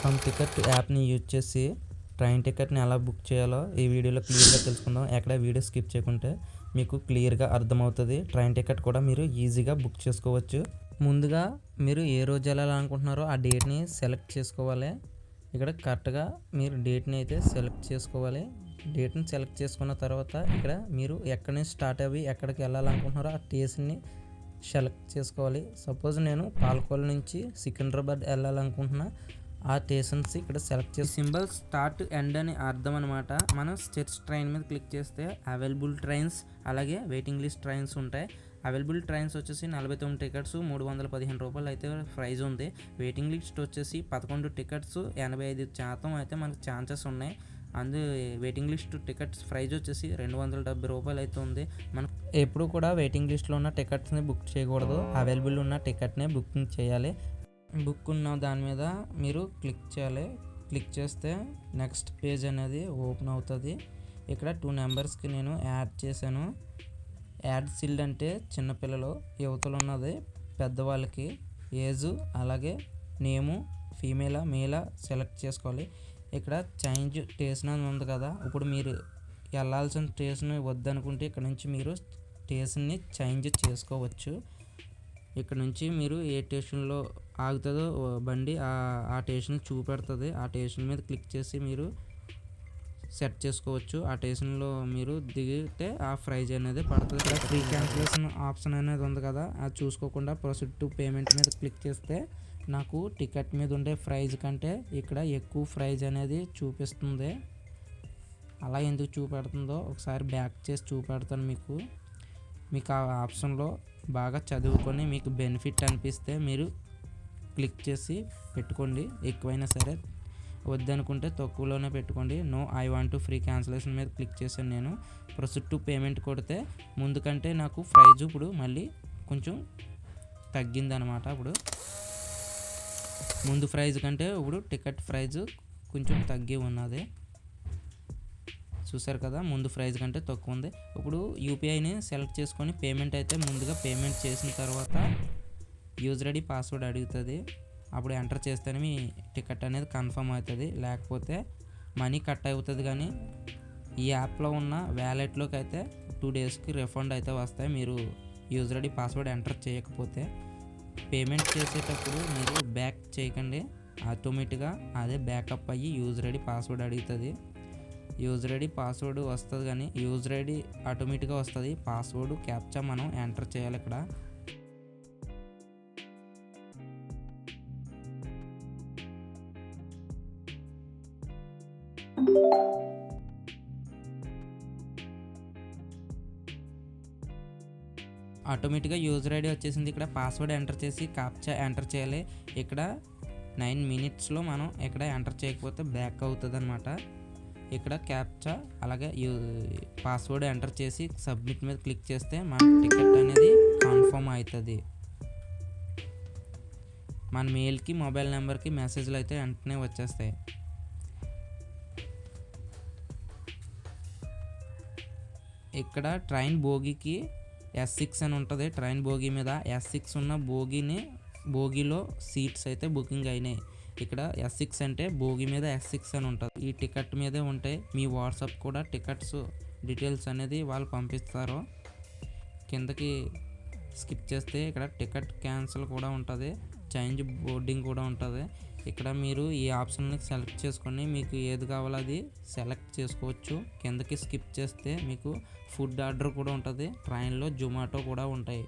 Confirm ticket యాప్ని use చేసి train టికెట్ని ఎలా బుక్ చేయాలో ఈ వీడియోలో క్లియర్గా తెలుసుకుందాం. ఎక్కడ వీడియో స్కిప్ చేయకుంటే మీకు క్లియర్గా అర్థమవుతుంది. ట్రైన్ టికెట్ కూడా మీరు ఈజీగా బుక్ చేసుకోవచ్చు. ముందుగా మీరు ఏ రోజు వెళ్ళాలనుకుంటున్నారో ఆ డేట్ని సెలెక్ట్ చేసుకోవాలి. ఇక్కడ కరెక్ట్గా మీరు డేట్ని అయితే సెలెక్ట్ చేసుకోవాలి. డేట్ని సెలెక్ట్ చేసుకున్న తర్వాత ఇక్కడ మీరు ఎక్కడి నుంచి స్టార్ట్ అయ్యి ఎక్కడికి వెళ్ళాలనుకుంటున్నారో ఆ టేస్ట్ని సెలెక్ట్ చేసుకోవాలి. సపోజ్ నేను పాలకోల నుంచి సికింద్రాబాద్ వెళ్ళాలనుకుంటున్నా ఆ స్టేషన్స్ ఇక్కడ సెలెక్ట్ చేసి సింబల్ స్టార్ట్ ఎండ్ అని అర్థం అనమాట మనం స్టెట్స్ ట్రైన్ మీద క్లిక్ చేస్తే అవైలబుల్ ట్రైన్స్ అలాగే వెయిటింగ్ లిస్ట్ ట్రైన్స్ ఉంటాయి. అవైలబుల్ ట్రైన్స్ వచ్చేసి నలభై తొమ్మిది టికెట్స్ మూడు వందల పదిహేను రూపాయలు అయితే ప్రైజ్ ఉంది. వెయిటింగ్ లిస్ట్ వచ్చేసి పదకొండు టికెట్స్ ఎనభై ఐదు శాతం అయితే మనకు ఛాన్సెస్ ఉన్నాయి. అందు వెయిటింగ్ లిస్ట్ టికెట్స్ ప్రైజ్ వచ్చేసి రెండు వందల డెబ్బై రూపాయలు అయితే ఉంది. మనం ఎప్పుడు కూడా వెయిటింగ్ లిస్ట్లో ఉన్న టికెట్స్ని బుక్ చేయకూడదు. అవైలబుల్ ఉన్న టికెట్నే బుకింగ్ చేయాలి. బుక్ ఉన్న దాని మీద మీరు క్లిక్ చేయాలి. క్లిక్ చేస్తే నెక్స్ట్ పేజ్ అనేది ఓపెన్ అవుతుంది. ఇక్కడ టూ నెంబర్స్కి నేను యాడ్ చేశాను. యాడ్ సిల్డ్ అంటే చిన్నపిల్లలు యువతలు ఉన్నది పెద్దవాళ్ళకి ఏజ్ అలాగే నేము ఫీమేలా మేలా సెలెక్ట్ చేసుకోవాలి. ఇక్కడ చేంజ్ స్టేషన్ అని ఉంది కదా ఇప్పుడు మీరు వెళ్ళాల్సిన స్టేషన్ వద్దనుకుంటే ఇక్కడ నుంచి మీరు స్టేషన్ని చేంజ్ చేసుకోవచ్చు. ఇక్కడ నుంచి మీరు ఏ స్టేషన్లో ఆగుతుందో బండి ఆ స్టేషన్ చూపెడుతుంది. ఆ స్టేషన్ మీద క్లిక్ చేసి మీరు సెట్ చేసుకోవచ్చు. ఆ స్టేషన్లో మీరు దిగితే ఆ ప్రైజ్ అనేది పడుతుంది. ఇక్కడ ఫ్రీ క్యాన్సిలేషన్ ఆప్షన్ అనేది ఉంది కదా. అది చూసుకోకుండా ప్రొసీడ్ టు పేమెంట్ మీద క్లిక్ చేస్తే నాకు టికెట్ మీద ఉండే ప్రైజ్ కంటే ఇక్కడ ఎక్కువ ప్రైజ్ అనేది చూపిస్తుంది. అలా ఎందుకు చూపెడుతుందో ఒకసారి బ్యాక్ చేసి చూపెడతాను మీకు. మీకు ఆ ఆప్షన్లో బాగా చదువుకొని మీకు బెనిఫిట్ అనిపిస్తే మీరు క్లిక్ చేసి పెట్టుకోండి. ఎక్కువైనా సరే వద్దనుకుంటే తక్కువలోనే పెట్టుకోండి. No I want free cancellation మీద క్లిక్ చేశాను నేను. ప్రొసీడ్ టు పేమెంట్ కొడితే ముందు కంటే నాకు ప్రైజ్ ఇప్పుడు మళ్ళీ కొంచెం తగ్గిందనమాట ఇప్పుడు. ముందు ప్రైజ్ కంటే ఇప్పుడు టికెట్ ప్రైజ్ కొంచెం తగ్గి ఉన్నది. చూసారు కదా ముందు ప్రైజ్ కంటే తక్కువ ఉంది. ఇప్పుడు యూపీఐని సెలెక్ట్ చేసుకొని పేమెంట్ అయితే ముందుగా పేమెంట్ చేసిన తర్వాత యూజర్ ఐడి పాస్వర్డ్ అడుగుతుంది. అప్పుడు ఎంటర్ చేస్తేనే మీ టికెట్ అనేది కన్ఫర్మ్ అవుతుంది. లేకపోతే మనీ కట్ అవుతుంది కానీ ఈ యాప్లో ఉన్న వ్యాలెట్లోకి అయితే టూ డేస్కి రిఫండ్ అయితే వస్తాయి. మీరు యూజర్ ఐడి పాస్వర్డ్ ఎంటర్ చేయకపోతే పేమెంట్ చేసేటప్పుడు మీరు బ్యాక్ చేయకండి. ఆటోమేటిక్గా అదే బ్యాకప్ అయ్యి యూజర్ ఐడి పాస్వర్డ్ అడుగుతుంది. యూజర్ ఐడి పాస్వర్డ్ వస్తుంది కానీ యూజర్ ఐడి ఆటోమేటిక్గా వస్తుంది. పాస్వర్డ్ క్యాప్చా మనం ఎంటర్ చేయాలి ఇక్కడ. ఆటోమేటిక్గా యూజర్ ఐడి వచ్చేసింది ఇక్కడ. పాస్వర్డ్ ఎంటర్ చేసి క్యాప్చా ఎంటర్ చేయాలి. ఇక్కడ నైన్ మినిట్స్లో మనం ఇక్కడ ఎంటర్ చేయకపోతే బ్యాక్ అవుతుంది అనమాట ఇక్కడ క్యాప్చా అలాగే పాస్వర్డ్ ఎంటర్ చేసి సబ్మిట్ మీద క్లిక్ చేస్తే మన టికెట్ అనేది కన్ఫర్మ్ అవుతుంది. మన మెయిల్కి మొబైల్ నెంబర్కి మెసేజ్లు అయితే వెంటనే వచ్చేస్తాయి. ఇక్కడ ట్రైన్ భోగికి ఎస్ సిక్స్ అని ఉంటుంది. ట్రైన్ భోగి మీద ఎస్ సిక్స్ ఉన్న భోగిని బోగిలో సీట్స్ అయితే బుకింగ్ అయినాయి. ఇక్కడ ఎస్ సిక్స్ అంటే భోగి మీద ఎస్ సిక్స్ అని ఉంటుంది. ఈ టికెట్ మీదే ఉంటాయి మీ వాట్సాప్ కూడా టికెట్స్ డీటెయిల్స్ అనేది వాళ్ళు పంపిస్తారు. కిందకి స్కిప్ చేస్తే ఇక్కడ టికెట్ క్యాన్సిల్ కూడా ఉంటుంది. చేంజ్ బోర్డింగ్ కూడా ఉంటుంది. ఇక్కడ మీరు ఈ ఆప్షన్ని సెలెక్ట్ చేసుకొని మీకు ఏది కావాలో అది సెలెక్ట్ చేసుకోవచ్చు. కిందకి స్కిప్ చేస్తే మీకు ఫుడ్ ఆర్డర్ కూడా ఉంటుంది. ట్రైన్లో జొమాటో కూడా ఉంటాయి.